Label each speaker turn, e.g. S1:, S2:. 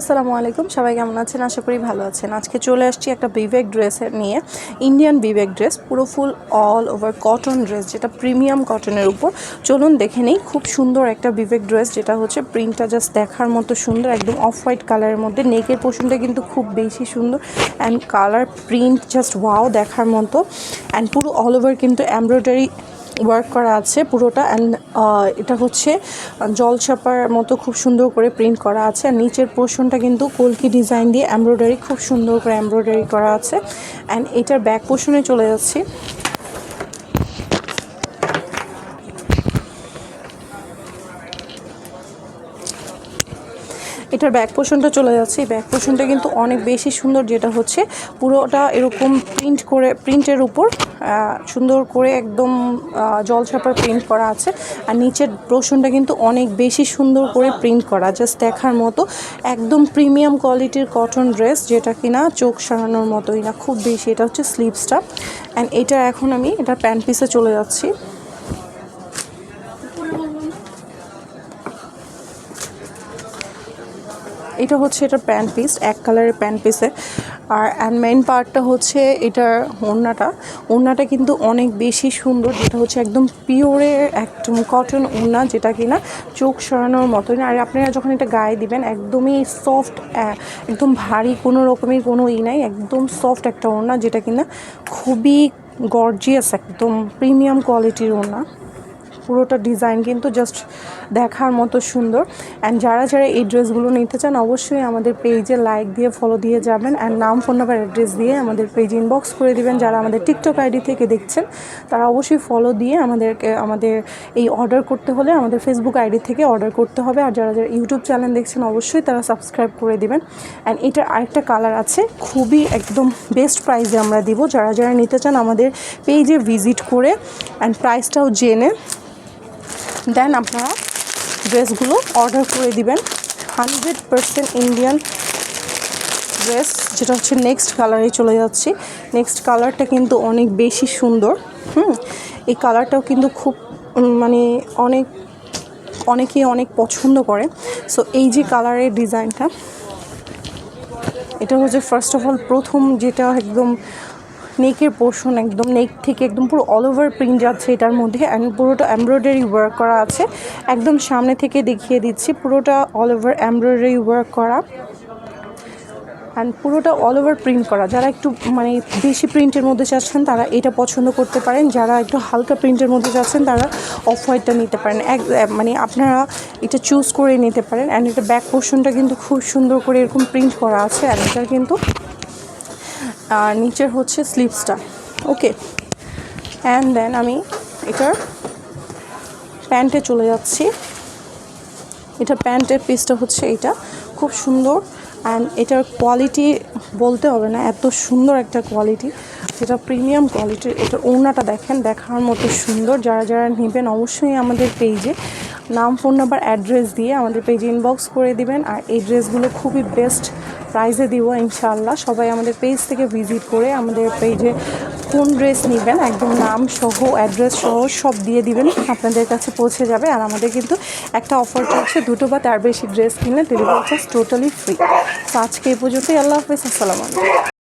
S1: আসসালামু আলাইকুম। সবাই কেমন আছেন? আশা করি ভালো আছেন। আজকে চলে আসছি একটা বিবেক ড্রেসের নিয়ে। ইন্ডিয়ান বিবেক ড্রেস পুরো full all over cotton dress যেটা প্রিমিয়াম কটনের উপর। চলুন দেখে নেই, খুব সুন্দর একটা বিবেক ড্রেস যেটা হচ্ছে প্রিন্টটা জাস্ট দেখার মতো সুন্দর, একদম অফ হোয়াইট কালারের মধ্যে। নেকের পোর্শনটা কিন্তু খুব বেশি সুন্দর। And colour print just wow দেখার মতো। অ্যান্ড পুরো অল ওভার কিন্তু এমব্রয়ডারি ওয়ার্ক করা আছে, পুরোটা অ্যান্ড এটা হচ্ছে জল ছাপার মতো খুব সুন্দর করে প্রিন্ট করা আছে আর নিচের পোর্শনটা কিন্তু কলকি ডিজাইন দিয়ে এমব্রয়ডারি খুব সুন্দর করে এমব্রয়ডারি করা আছে অ্যান্ড এটার ব্যাক পোর্শনে চলে যাচ্ছি। এটার ব্যাক পোর্শনটা চলে যাচ্ছে। এই ব্যাক পোর্শনটা কিন্তু অনেক বেশি সুন্দর, যেটা হচ্ছে পুরোটা এরকম প্রিন্ট করে প্রিন্টের উপর সুন্দর করে একদম জল ছাপার প্রিন্ট করা আছে। আর নিচের পোর্শনটা কিন্তু অনেক বেশি সুন্দর করে প্রিন্ট করা জাস্ট দেখার মতো। একদম প্রিমিয়াম কোয়ালিটির কটন ড্রেস যেটা কিনা চোখ সারানোর মতোই না, খুব বেশি। এটা হচ্ছে স্লিপসটা অ্যান্ড এটা এখন আমি এটা প্যান্ট পিসে চলে যাচ্ছি। এটা হচ্ছে এটার প্যান্ট পিস এক কালারের প্যান্ট পিসে আর অ্যান্ড মেন পার্টটা হচ্ছে এটার ওড়নাটা। ওড়নাটা কিন্তু অনেক বেশি সুন্দর, যেটা হচ্ছে একদম পিওরের একদম কটন ওড়না, যেটা কিনা চোখ সরানোর মতোই না আর আপনারা যখন এটা গায়ে দিবেন, একদমই সফট একদম ভারী কোনো রকমের কোনো ই নাই, একদম সফট একটা ওড়না, যেটা কিনা খুবই গর্জিয়াস একদম প্রিমিয়াম কোয়ালিটির ওড়না। পুরোটা ডিজাইন কিন্তু জাস্ট দেখার মতো সুন্দর। অ্যান্ড যারা যারা এই ড্রেসগুলো নিতে চান, অবশ্যই আমাদের পেজে লাইক দিয়ে ফলো দিয়ে যাবেন অ্যান্ড নাম ফোন নাম্বার অ্যাড্রেস দিয়ে আমাদের পেজ ইনবক্স করে দিবেন। যারা আমাদের টিকটক আইডি থেকে দেখছেন, তারা অবশ্যই ফলো দিয়ে আমাদেরকে, আমাদের এই অর্ডার করতে হলে আমাদের ফেসবুক আইডি থেকে অর্ডার করতে হবে। আর যারা যারা ইউটিউব চ্যানেল দেখছেন, অবশ্যই তারা সাবস্ক্রাইব করে দিবেন। অ্যান্ড এটার আরেকটা কালার আছে, খুবই একদম বেস্ট প্রাইসে আমরা দিব। যারা যারা নিতে চান আমাদের পেজে ভিজিট করে অ্যান্ড প্রাইসটাও জেনে দেন আপনারা ড্রেসগুলো অর্ডার করে দিবেন। হান্ড্রেড পারসেন্ট ইন্ডিয়ান ড্রেস, যেটা হচ্ছে নেক্সট কালারে চলে যাচ্ছি। নেক্সট কালারটা কিন্তু অনেক বেশি সুন্দর। হুম, এই কালারটাও কিন্তু খুব মানে অনেক, অনেকেই অনেক পছন্দ করে। সো এই যে কালারের ডিজাইনটা, এটা হচ্ছে ফার্স্ট অফ অল প্রথম যেটা একদম নেকের পোর্শন একদম, নেক থেকে একদম পুরো অল ওভার প্রিন্ট যাচ্ছে এটার মধ্যে অ্যান্ড পুরোটা এমব্রয়ডারি ওয়ার্ক করা আছে। একদম সামনে থেকে দেখিয়ে দিচ্ছি, পুরোটা অল ওভার এমব্রয়ডারি ওয়ার্ক করা। অ্যান্ড পুরোটা অল ওভার প্রিন্ট করা। যারা একটু মানে বেশি প্রিন্টের মধ্যে চাচ্ছেন, তারা এটা পছন্দ করতে পারেন। যারা একটু হালকা প্রিন্টের মধ্যে চাচ্ছেন, তারা অফ হোয়াইটটা নিতে পারেন। এক মানে আপনারা এটা চুজ করে নিতে পারেন। অ্যান্ড এটা ব্যাক পোর্শনটা কিন্তু খুব সুন্দর করে এরকম প্রিন্ট করা আছে। অ্যান্ড এটা কিন্তু আর নিচের হচ্ছে স্লিভসটা ওকে অ্যান্ড দেন আমি এটার প্যান্টে চলে যাচ্ছি। এটা প্যান্টের পিসটা হচ্ছে এটা খুব সুন্দর। অ্যান্ড এটার কোয়ালিটি বলতে হবে না, এত সুন্দর একটা কোয়ালিটি যেটা প্রিমিয়াম কোয়ালিটির এটার ওড়নাটা দেখেন, দেখার মতো সুন্দর। যারা যারা নেবেন অবশ্যই আমাদের পেজে নাম ফোন নাম্বার অ্যাড্রেস দিয়ে আমাদের পেজে ইনবক্স করে দিবেন। আর এই ড্রেসগুলো খুবই বেস্ট প্রাইসে দিব ইনশাল্লাহ সবাই আমাদের পেজ থেকে ভিজিট করে আমাদের পেজে কোন ড্রেস নেবেন, একদম নাম সহ অ্যাড্রেস সহ সব দিয়ে দিবেন, আপনাদের কাছে পৌঁছে যাবে। আর আমাদের কিন্তু একটা অফার চলছে, দুটো বা তার বেশি ড্রেস কিনলে ডেলিভারি চার্জ টোটালি ফ্রি তো আজকে এই পর্যন্তই, আল্লাহ হাফিজ, আসসালামু আলাইকুম।